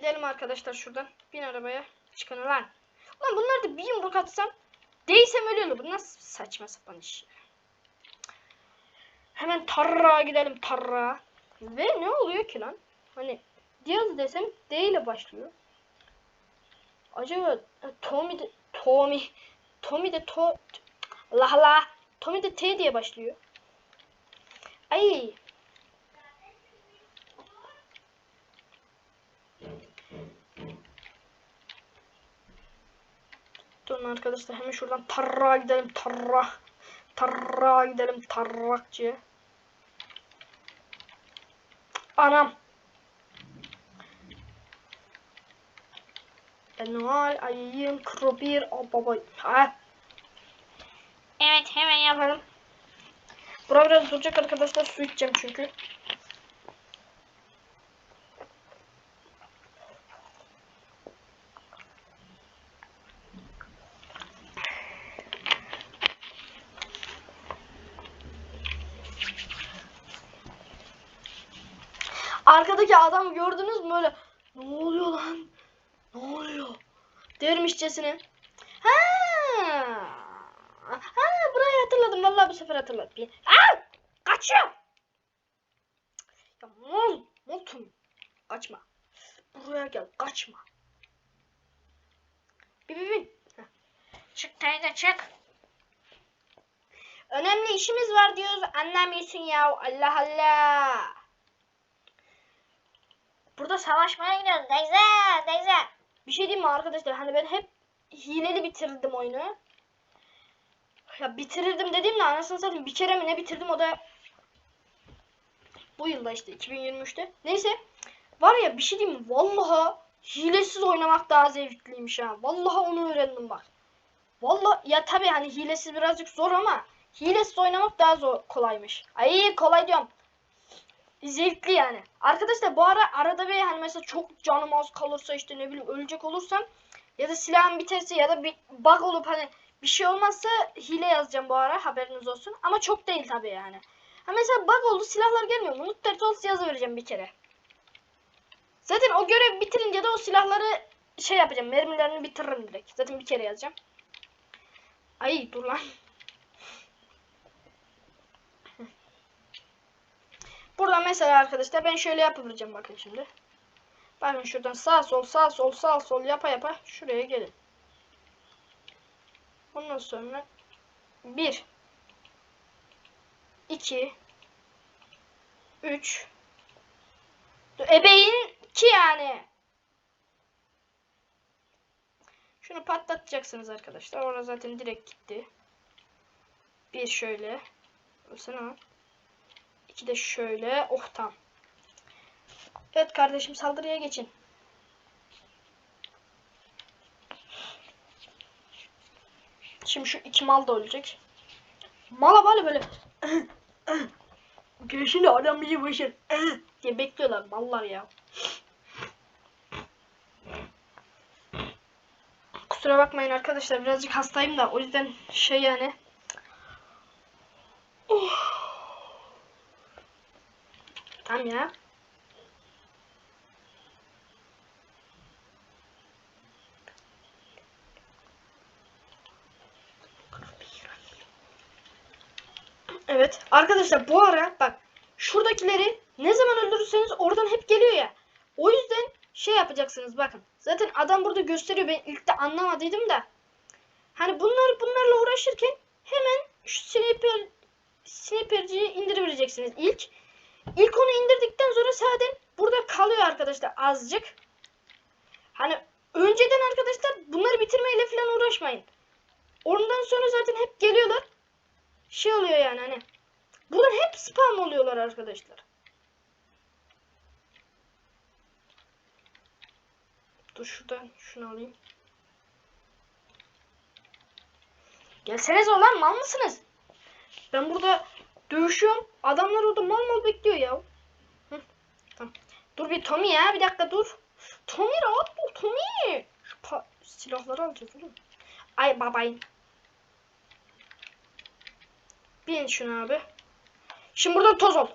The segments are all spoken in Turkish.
gidelim arkadaşlar şuradan. Bin arabaya. Çıkın lan. Lan bunlar da bir yumruk atsam değsem ölüyorlar. Bu nasıl saçma sapan iş. Hemen tarra gidelim tarra. Ve ne oluyor ki lan? Hani Diaz desem D ile başlıyor. Acaba e, Tommy de Tommy Tommy de to Allah Allah Tommy de T diye başlıyor. Ay Durun arkadaşlar hemen şuradan tarra gidelim tarra. Tarra gidelim tarrakçı. Anam. Noel ayın kro bir o baba. Ha. Evet hemen yapalım. Bura biraz duracak arkadaşlar su içeceğim çünkü. Arkadaki adamı gördünüz mü böyle ne oluyor lan? Ne oluyor? Dermişçesine. Ha! Ha burayı hatırladım. Vallahi bu sefer hatırladım. Aa! Kaçıyor. Ya mol, moltum. Kaçma. Buraya gel. Kaçma. Bin bin bin. Heh. Çık teyze çık. Önemli işimiz var diyoruz. Anlamıyorsun ya. Allah Allah. Burada savaşmaya gidiyoruz teyze teyze. Bir şey diyeyim mi arkadaşlar? Hani ben hep hileli bitirdim oyunu. Ya bitirirdim dediğimde anasını satayım bir kere mi ne bitirdim o da bu yılda işte 2023'te. Neyse var ya bir şey diyeyim mi? Vallahi hilesiz oynamak daha zevkliymiş ha. Vallahi onu öğrendim bak. Vallahi ya tabii hani hilesiz birazcık zor ama hilesiz oynamak daha zor kolaymış. Ay kolay diyorum zevkli yani. Arkadaşlar bu ara arada bir hani mesela çok canım az kalırsa işte ne bileyim ölecek olursam ya da silahım biterse ya da bir bug olup hani bir şey olmazsa hile yazacağım bu ara haberiniz olsun. Ama çok değil tabii yani. Ha mesela bug oldu silahlar gelmiyor. Unut Turtles yazı vereceğim bir kere. Zaten o görev bitirince de o silahları şey yapacağım. Mermilerini bitiririm direkt. Zaten bir kere yazacağım. Ay dur lan. Burada mesela arkadaşlar ben şöyle yapıvereceğim bakın şimdi. Bakın şuradan sağ sol sağ sol sağ sol yapa yapa şuraya gelin. Ondan sonra 1 2 3 Ebeğin ki yani. Şunu patlatacaksınız arkadaşlar. Orada zaten direkt gitti. Bir şöyle. Ölsene İki de şöyle. Oh tamam. Evet kardeşim saldırıya geçin. Şimdi şu iki mal da ölecek. Mala böyle böyle. Görüşünde adam bizi başır. diye bekliyorlar mallar ya. Kusura bakmayın arkadaşlar birazcık hastayım da o yüzden şey yani. Oh. Tamam ya. Evet. Arkadaşlar bu ara bak şuradakileri ne zaman öldürürseniz oradan hep geliyor ya. O yüzden şey yapacaksınız bakın. Zaten adam burada gösteriyor. Ben ilk de anlamadıydım da. Hani bunlar bunlarla uğraşırken hemen şu sniper sniperciyi indirebileceksiniz ilk. İlk onu indirdikten sonra zaten burada kalıyor arkadaşlar azıcık. Hani önceden arkadaşlar bunları bitirmeyle falan uğraşmayın. Ondan sonra zaten hep geliyorlar. Şey oluyor yani hani. Buradan hep spam oluyorlar arkadaşlar. Dur şuradan şunu alayım. Gelseniz olan mal mısınız? Ben burada Dövüşüyorum. Adamlar orada mal mal bekliyor ya. Hı. Dur bir Tommy ya. Bir dakika dur. Tommy rahat ol Tommy. Şu silahları alacağız oğlum. Ay babayın. Bin şunu abi. Şimdi buradan toz ol.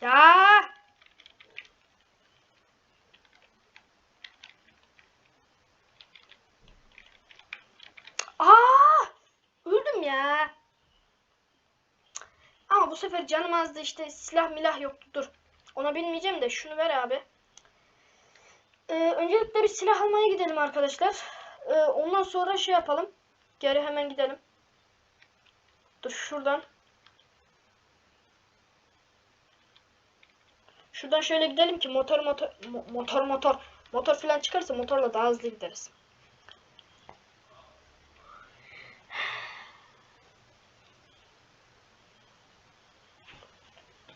Ya. Aa! Öldüm ya. Ama bu sefer canım azdı işte silah milah yoktu. Dur. Ona binmeyeceğim de şunu ver abi. Ee, öncelikle bir silah almaya gidelim arkadaşlar. Ee, ondan sonra şey yapalım. Geri hemen gidelim. Dur şuradan. Şuradan şöyle gidelim ki motor motor mo- motor motor motor falan çıkarsa motorla daha hızlı gideriz.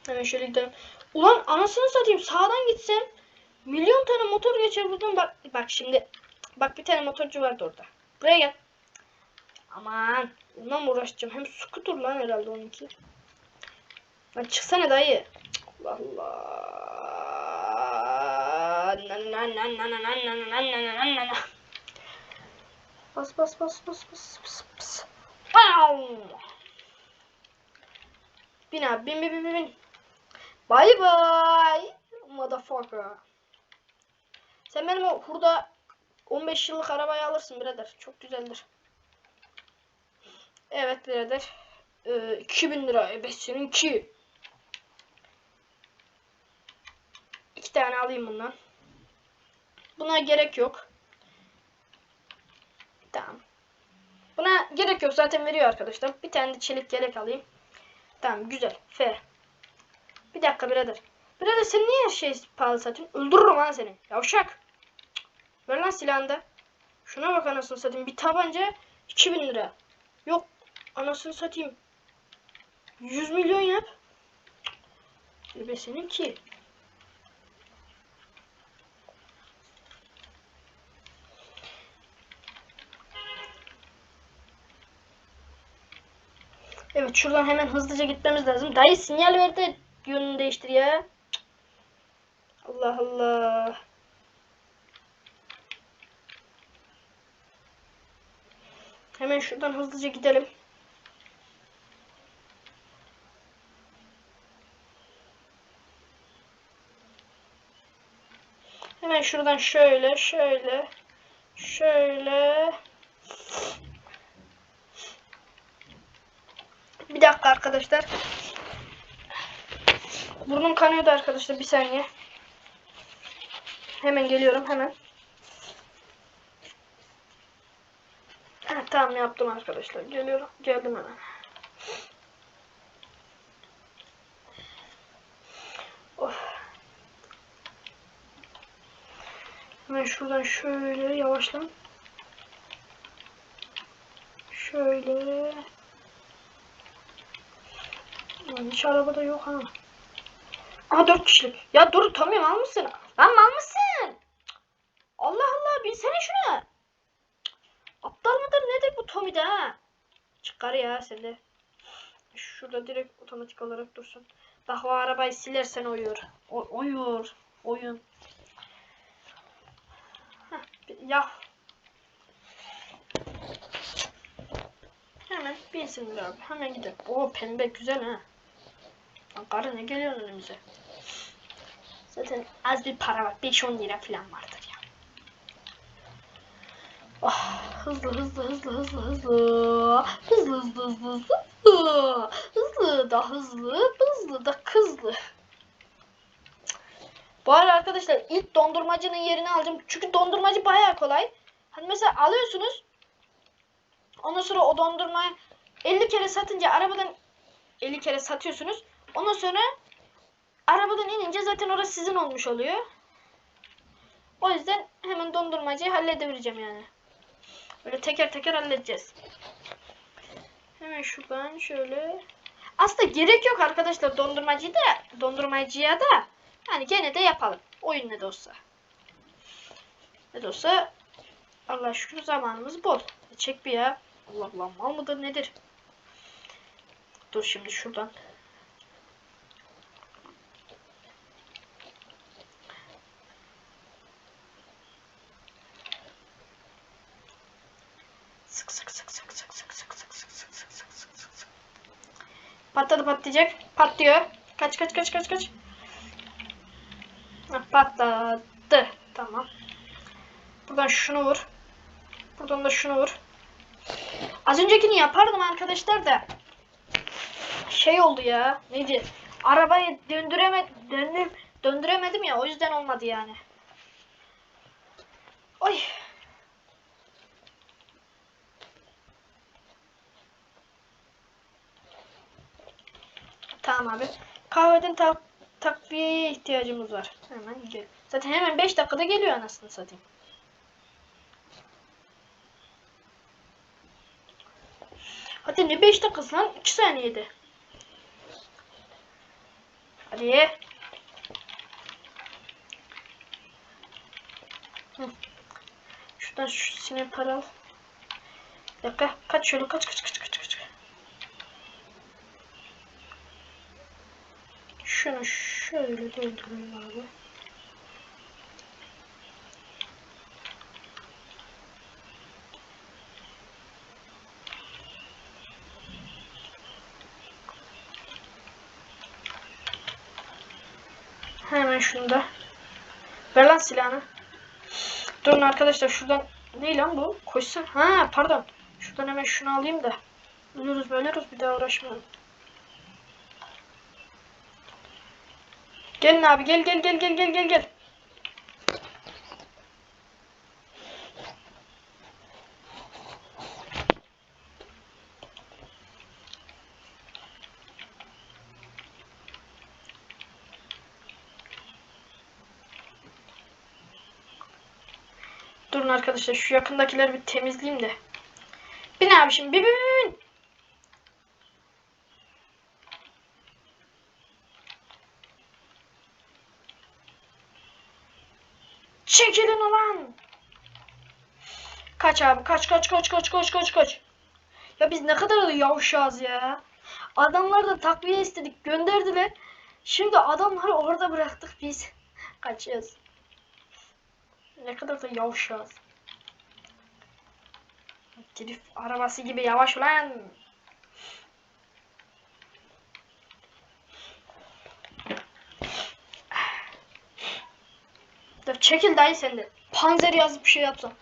Hemen şöyle gidelim. Ulan anasını satayım sağdan gitsem milyon tane motor geçer buradan bak bak şimdi. Bak bir tane motorcu vardı orada. Buraya gel. Aman ondan mı uğraşacağım? Hem skuter lan herhalde onunki. Lan çıksana dayı. Allah Allah. Bas bas bas bas bas bas bas. Bam! Bin abi bin bin bin bin. Bye bye. Motherfucker. Sen benim o hurda 15 yıllık arabayı alırsın birader. Çok güzeldir. Evet birader. Ee, 2000 lira. Evet seninki. İki tane alayım bundan. Buna gerek yok. Tamam. Buna gerek yok. Zaten veriyor arkadaşlar. Bir tane de çelik yelek alayım. Tamam güzel. F. Bir dakika birader. Birader sen niye her şeyi pahalı satıyorsun? Öldürürüm ha seni. Yavşak. Ver lan silahını da. Şuna bak anasını satayım. Bir tabanca 2000 lira. Yok. Anasını satayım. 100 milyon yap. Be seninki. Evet şuradan hemen hızlıca gitmemiz lazım. Dayı sinyal ver de yönünü değiştir ya. Allah Allah. Hemen şuradan hızlıca gidelim. Hemen şuradan şöyle, şöyle, şöyle. Bir dakika arkadaşlar. Burnum kanıyordu arkadaşlar. Bir saniye. Hemen geliyorum hemen. Ha, tamam yaptım arkadaşlar. Geliyorum. Geldim hemen. Of. Hemen şuradan şöyle yavaşlan. Şöyle. Lan hiç arabada yok ha. Aha dört kişilik. Ya dur tutamıyorum al mısın? Lan mal mısın? Allah Allah binsene şuna. Aptal mıdır nedir bu Tommy'de ha? Çıkar ya sen de. Şurada direkt otomatik olarak dursun. Bak o arabayı silersen oyur. O, oyur. Oyun. Heh, ya. Hemen binsin abi. Hemen gidelim. Oo pembe güzel ha. Lan karı ne geliyor önümüze? Zaten az bir para var. 5-10 lira falan vardır ya. Oh, hızlı hızlı hızlı hızlı hızlı. Hızlı hızlı hızlı hızlı. Hızlı, hızlı da hızlı, hızlı da kızlı. Bu arada arkadaşlar ilk dondurmacının yerini alacağım. Çünkü dondurmacı bayağı kolay. Hani mesela alıyorsunuz. Ondan sonra o dondurmayı 50 kere satınca arabadan 50 kere satıyorsunuz. Ondan sonra arabadan inince zaten orası sizin olmuş oluyor. O yüzden hemen dondurmacıyı halledebileceğim yani. Böyle teker teker halledeceğiz. Hemen şuradan şöyle. Aslında gerek yok arkadaşlar dondurmacıyı da dondurmacıya da. Yani gene de yapalım. Oyun ne de olsa. Ne de olsa Allah şükür zamanımız bol. Çek bir ya. Allah Allah mal mıdır nedir? Dur şimdi şuradan. Patladı patlayacak. Patlıyor. Kaç kaç kaç kaç kaç. Heh, patladı. Tamam. Buradan şunu vur. Buradan da şunu vur. Az öncekini yapardım arkadaşlar da. Şey oldu ya. Neydi? Arabayı döndüreme döndüm döndüremedim ya o yüzden olmadı yani. Oy. Tamam abi. Kahveden tak takviyeye ihtiyacımız var. Hemen gel. Zaten hemen 5 dakikada geliyor anasını satayım. Hadi ne 5 dakikası lan? 2 saniyede. Hadi. Hı. Şuradan şu sinir para al. Dakika. Kaç şöyle kaç kaç kaç. Şunu şöyle doldurayım abi. Hemen şunu da. Ver lan silahını. Durun arkadaşlar şuradan değil lan bu. Koşsun. Ha pardon. Şuradan hemen şunu alayım da. Ölürüz bölürüz bir daha uğraşmayalım. Gelin abi gel gel gel gel gel gel gel. Durun arkadaşlar şu yakındakileri bir temizleyeyim de. Bin abi şimdi bin bin bin, bin. Çekilin ulan. Kaç abi kaç kaç kaç kaç kaç kaç kaç. Ya biz ne kadar da yavşağız ya. Adamlar da takviye istedik gönderdiler. Şimdi adamları orada bıraktık biz. Kaçıyoruz. Ne kadar da yavşağız. Drift arabası gibi yavaş ulan. Dur çekil dayı sen de. Panzer yazıp bir şey yapsam.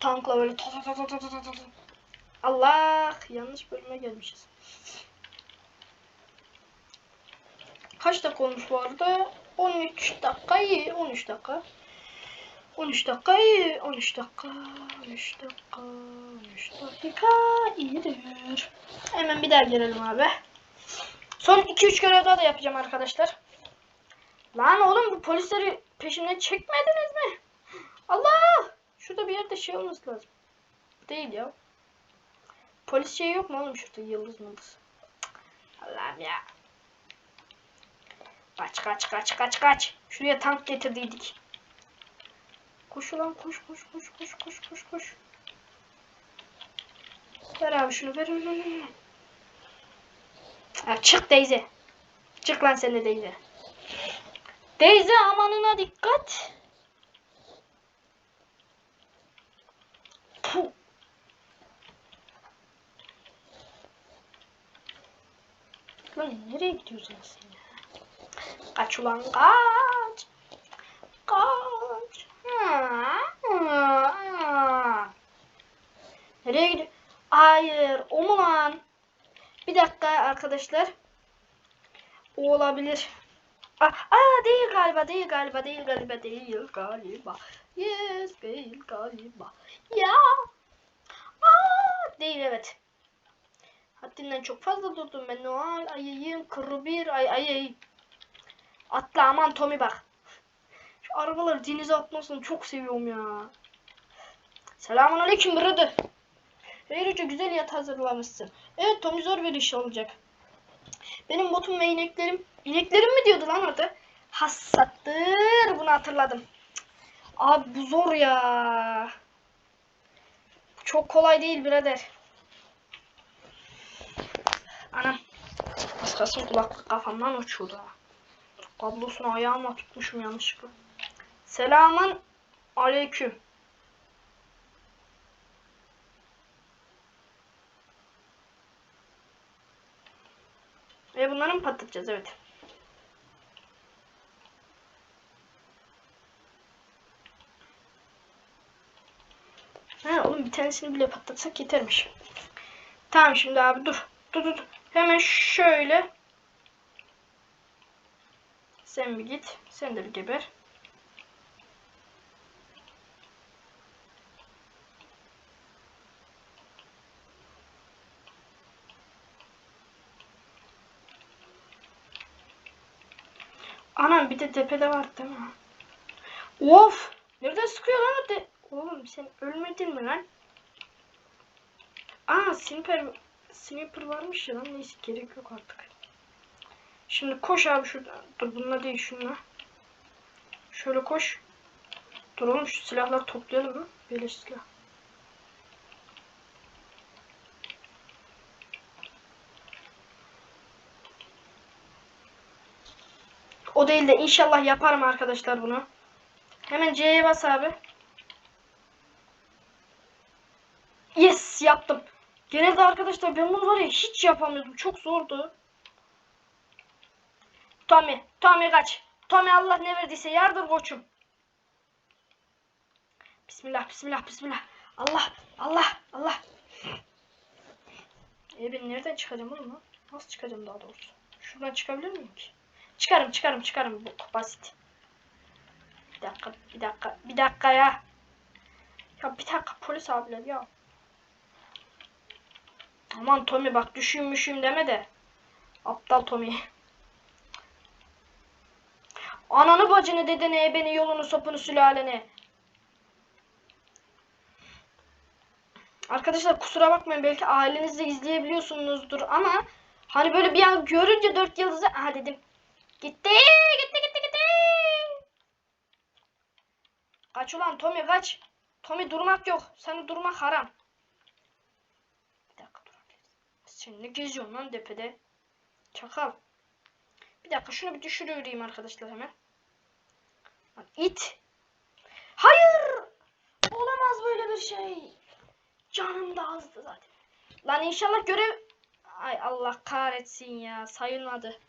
Tankla böyle ta ta ta ta ta ta ta ta. Allah yanlış bölüme gelmişiz. Kaç dakika olmuş bu arada? 13 dakika iyi. 13 dakika. 13 dakika iyi. 13 dakika. 13 dakika. 13 dakika iyidir. Hemen bir daha gelelim abi. Son 2-3 görev daha da yapacağım arkadaşlar. Lan oğlum bu polisleri peşimden çekmediniz mi? Allah! Şurada bir yerde şey olması lazım. Değil ya. Polis şey yok mu oğlum şurada yıldız mıldız? Allah'ım ya. Kaç kaç kaç kaç kaç. Şuraya tank getirdiydik. Koş ulan koş koş koş koş koş koş koş. Ver abi şunu ver. Ha, çık Deyze. Çık lan sen de Deyze. Deyze amanına dikkat. Lan nereye gidiyorsun sen ya? Kaç ulan kaç. Kaç. Nereye gidiyor? Hayır, o mu lan? Bir dakika arkadaşlar. O olabilir. Aa, aa değil galiba, değil galiba, değil galiba, değil galiba. Yes, değil galiba. Ya. Aa, değil evet. Haddinden çok fazla durdum ben. Noel ayıyım, kuru bir ay ay ay. Atla aman Tommy bak. Şu arabaları denize atmasını çok seviyorum ya. Selamun aleyküm brother. Ayrıca güzel yat hazırlamışsın. Evet Tommy zor bir iş olacak. Benim botum ve ineklerim. İneklerim mi diyordu lan orada? Hassattır. Bunu hatırladım. Abi bu zor ya. Çok kolay değil birader. Anam. Az kalsın kulaklık kafamdan uçuyordu. Kablosunu ayağıma tutmuşum yanlışlıkla. Selamın aleyküm. Ve bunları mı patlatacağız? Evet. Ha oğlum bir tanesini bile patlatsak yetermiş. Tamam şimdi abi dur. Dur dur dur. Hemen şöyle. Sen bir git. Sen de bir geber. Anam bir de tepede var değil mi? Of! Nereden sıkıyor lan o de? Oğlum sen ölmedin mi lan? Aa sniper, sniper varmış ya lan neyse gerek yok artık. Şimdi koş abi şuradan. Dur bununla değil şununla. Şöyle koş. Dur oğlum şu silahları toplayalım mı? Böyle silah. O değil de inşallah yaparım arkadaşlar bunu. Hemen C'ye bas abi. Yes yaptım. Genelde arkadaşlar ben bunu var ya hiç yapamıyordum. Çok zordu. Tommy. Tommy kaç. Tommy Allah ne verdiyse yardır koçum. Bismillah bismillah bismillah. Allah Allah Allah. E ben nereden çıkacağım oğlum? Nasıl çıkacağım daha doğrusu? Şuradan çıkabilir miyim ki? Çıkarım çıkarım çıkarım. Bu basit. Bir dakika bir dakika bir dakika ya. Ya bir dakika polis abiler ya. Aman Tommy bak düşeyim müşeyim deme de. Aptal Tommy. Ananı bacını dedeni ebeni yolunu sopunu sülaleni. Arkadaşlar kusura bakmayın belki ailenizle izleyebiliyorsunuzdur ama hani böyle bir an görünce dört yıldızı aha dedim. Gitti gitti gitti gitti. Kaç ulan Tommy kaç. Tommy durmak yok. Senin durmak haram. Bir dakika durabiliriz. Sen ne geziyorsun lan tepede? Çakal. Bir dakika şunu bir düşürüvereyim arkadaşlar hemen. Lan it. Hayır. Olamaz böyle bir şey. Canım da azdı zaten. Lan inşallah görev... Ay Allah kahretsin ya. Sayılmadı.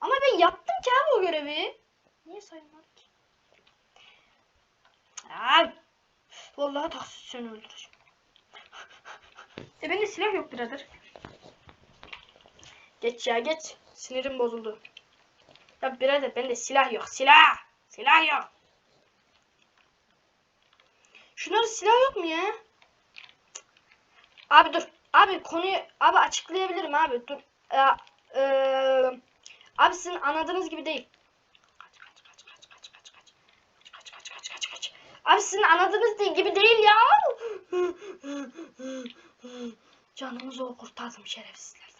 Ama ben yaptım ki abi o görevi. Niye sayılmadı ki? Abi. Vallahi taksit seni öldüreceğim. E bende silah yok birader. Geç ya geç. Sinirim bozuldu. Ya birader bende silah yok. Silah. Silah yok. Şunların silah yok mu ya? Abi dur. Abi konuyu abi açıklayabilirim abi. Dur. Ya, eee, abi sizin anladığınız gibi değil. Abi sizin anladığınız gibi değil ya. Canımı zor kurtardım şerefsizlerden.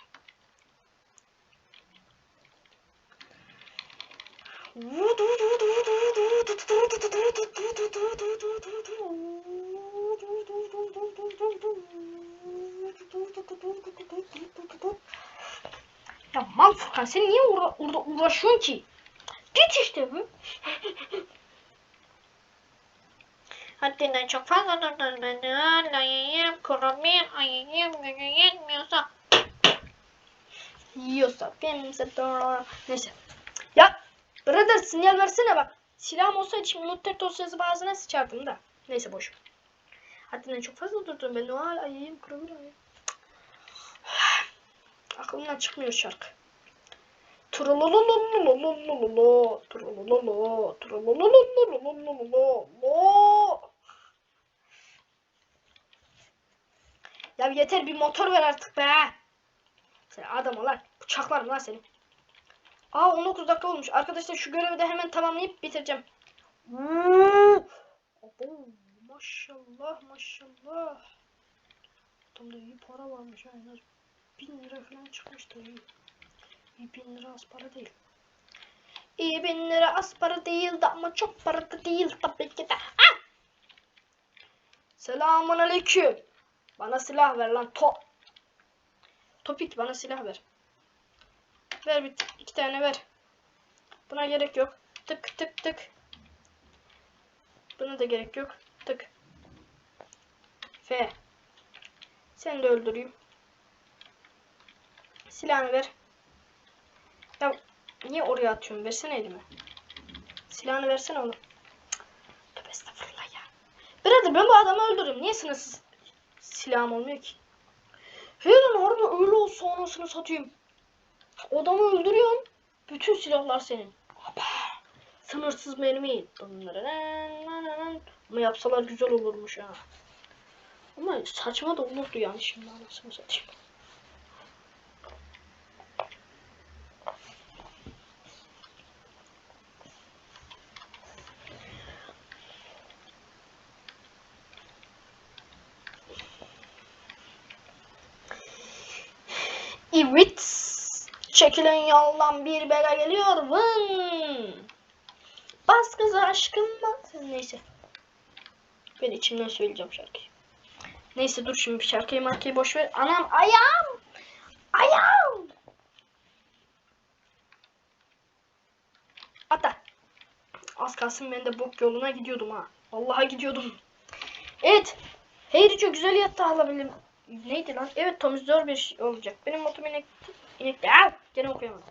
Ya mal Furkan sen niye orada, orada uğraşıyorsun ki? Git işte bu. Haddinden çok fazla durdun beni. Layayım, kurumayım, ayıyım, gücü yetmiyorsa. Yiyorsa benimse doğru. Neyse. Ya brother sinyal versene bak. Silahım olsaydı şimdi muhtemelen dosyası bazına sıçardım da. Neyse boş. Haddinden çok fazla durdum ben. Noel ayıyım kurabilir miyim? Aklımdan çıkmıyor şarkı. Trolololololololololo, Ya yeter bir motor ver artık be. Sen adam ol lan. Bıçaklarım seni. Aa 19 dakika olmuş. Arkadaşlar şu görevi de hemen tamamlayıp bitireceğim. Abo, maşallah maşallah. Adamda iyi para varmış. En az 1000 lira falan çıkmış da iyi. İyi 1000 lira az para değil. İyi 1000 lira az para değildi ama çok para da değil tabii ki de. Ah! Selamun aleyküm. Bana silah ver lan to. Topik bana silah ver. Ver bir iki tane ver. Buna gerek yok. Tık tık tık. Buna da gerek yok. Tık. F. Seni de öldüreyim. Silahını ver. Ya niye oraya atıyorsun? Versene elime. Silahını versene oğlum. Tövbe estağfurullah ya. Birader ben bu adamı öldürürüm. Niye sınırsız silahım olmuyor ki? Hey lan harbi öyle olsa anasını satayım. Adamı öldürüyorsun. Bütün silahlar senin. Hoppa. Sınırsız mermi. Ama yapsalar güzel olurmuş ha. Ama saçma da olurdu yani şimdi anasını satayım. Evet. Çekilin yoldan bir bela geliyor. Vın. Bas kızı aşkım bas. Neyse. Ben içimden söyleyeceğim şarkıyı. Neyse dur şimdi şarkıyı markayı boş ver. Anam ayağım. Ayağım. Ata. Az kalsın ben de bok yoluna gidiyordum ha. Vallahi gidiyordum. Evet. Heyri çok güzel yattı alabilirim. Neydi lan? Evet Tommy zor bir şey olacak. Benim motum inek... inek... Aa! Gene okuyamadım.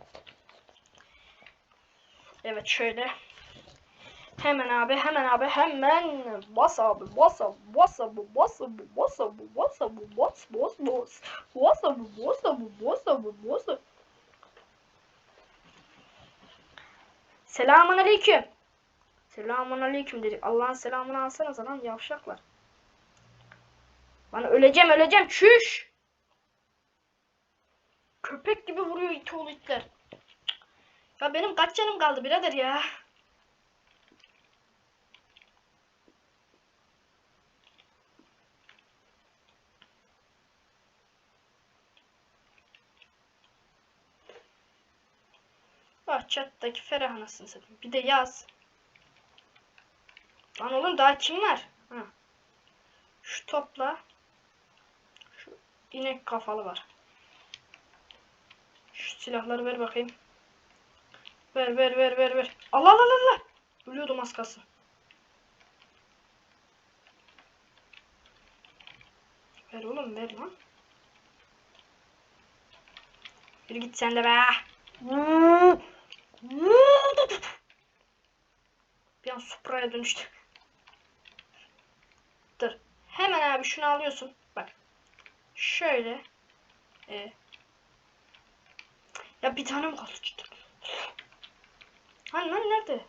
Evet şöyle. Hemen abi hemen abi hemen bas abi bas abi bas abi bas abi bas abi bas abi bas bas bas bas abi bas abi bas abi bas abi Selamun aleyküm. Selamun aleyküm dedik. Allah'ın selamını alsanız lan yavşaklar. Bana öleceğim öleceğim çüş. Köpek gibi vuruyor iti oğlu itler. Ya benim kaç canım kaldı birader ya. Ah chattaki Ferah anasını satayım. Bir de yaz. Lan oğlum daha kim var? Ha. Şu topla. İnek kafalı var. Şu silahları ver bakayım. Ver ver ver ver ver. Allah Allah Allah. Ölüyordum az kalsın. Ver oğlum ver lan. Yürü git sen de be. Bir an Supra'ya dönüştü. Dur. Hemen abi şunu alıyorsun. Şöyle. Ee. Ya bir tane mi kaldı cidden? Hani lan nerede?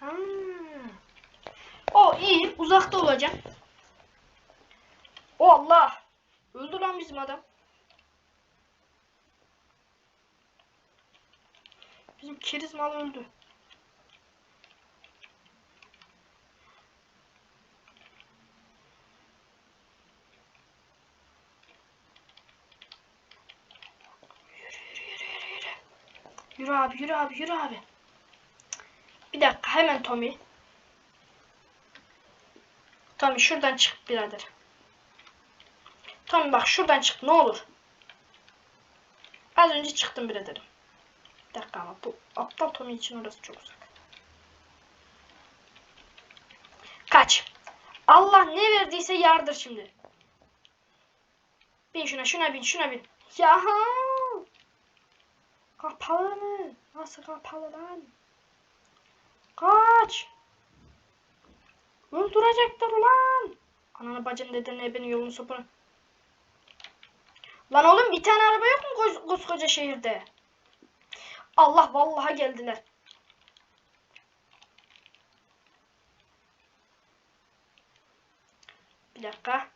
Ha. O iyi. Uzakta olacağım. O Allah. Öldü lan bizim adam. Bizim keriz mal öldü. Yürü abi yürü abi yürü abi. Bir dakika hemen Tommy. Tommy şuradan çık birader. Tommy bak şuradan çık ne olur. Az önce çıktım biraderim. Bir dakika ama bu aptal Tommy için orası çok uzak. Kaç. Allah ne verdiyse yardır şimdi. Bin şuna şuna bin şuna bin. Yaha. Kapalı mı? Nasıl kapalı lan? Kaç! Öldürecekler ulan! Ananı bacın deden ebenin yolunu sopunu. Lan oğlum bir tane araba yok mu koz- koskoca şehirde? Allah vallahi geldiler. Bir dakika.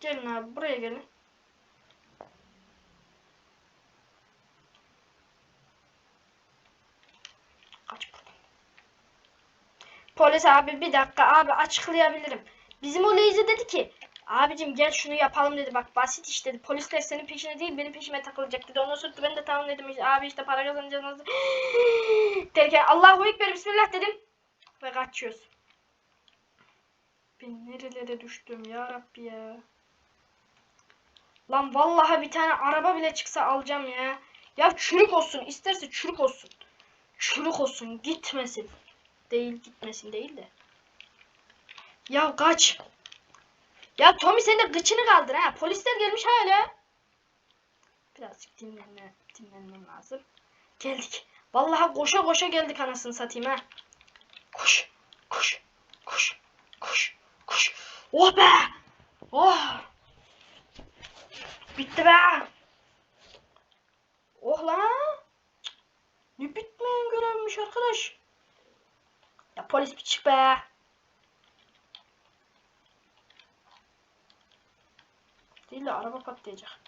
Gelin abi buraya gelin. Polis abi bir dakika abi açıklayabilirim. Bizim o Leyzi dedi ki abicim gel şunu yapalım dedi bak basit iş dedi. Polisler senin peşine değil benim peşime takılacak dedi. Ondan sonra ben de tamam dedim işte, abi işte para kazanacağız. Derken Allahu Ekber Bismillah dedim. Ve kaçıyoruz. Ben nerelere düştüm ya Rabbi ya. Lan vallahi bir tane araba bile çıksa alacağım ya. Ya çürük olsun isterse çürük olsun çürük olsun gitmesin. Değil gitmesin değil de. Ya kaç. Ya Tommy sen de gıçını kaldır ha. Polisler gelmiş hala. Birazcık dinlenme, dinlenmem lazım. Geldik. Vallahi koşa koşa geldik anasını satayım ha. Koş. Koş. Koş. Koş. Koş. Oh be. Oh. Bitti be. Oh lan. Ne bitmeyen görevmiş arkadaş. Ya polis bir çık be. Değil de araba patlayacak.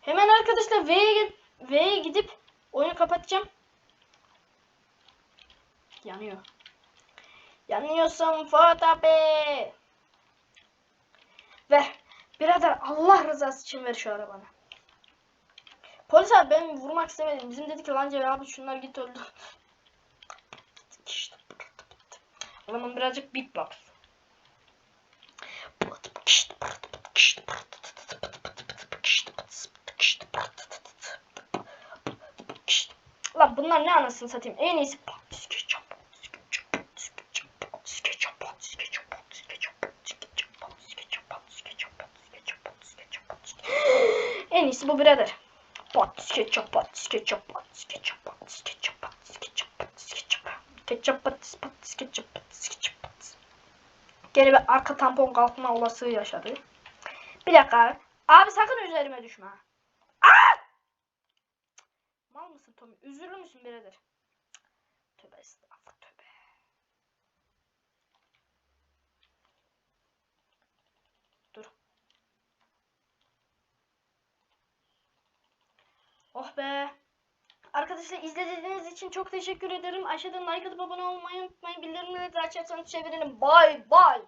Hemen arkadaşlar V'ye V'ye gidip oyunu kapatacağım. Yanıyor. Yanıyorsun Fuat abi. Ver. Birader Allah rızası için ver şu arabanı. Polis abi ben vurmak istemedim. Bizim dedi ki lan Cevher abi şunlar git öldü. O zaman birazcık beatbox. Lan bunlar ne anasını satayım. En iyisi En iyisi bu birader. Pat ketçap pat ketçap pat ketçap ketçap ketçap pat pat ketçap pat ketçap pat. Gene bir arka tampon kalkma olasılığı yaşadı. Bir dakika abi. Abi sakın üzerime düşme. Aa! Mal mısın Tommy? Üzülür müsün birader? Tövbe estağfurullah tövbe. Dur. Oh be. Arkadaşlar izlediğiniz için çok teşekkür ederim. Aşağıdan like atıp abone olmayı unutmayın. Bildirimleri de açarsanız sevinirim. Bye bye.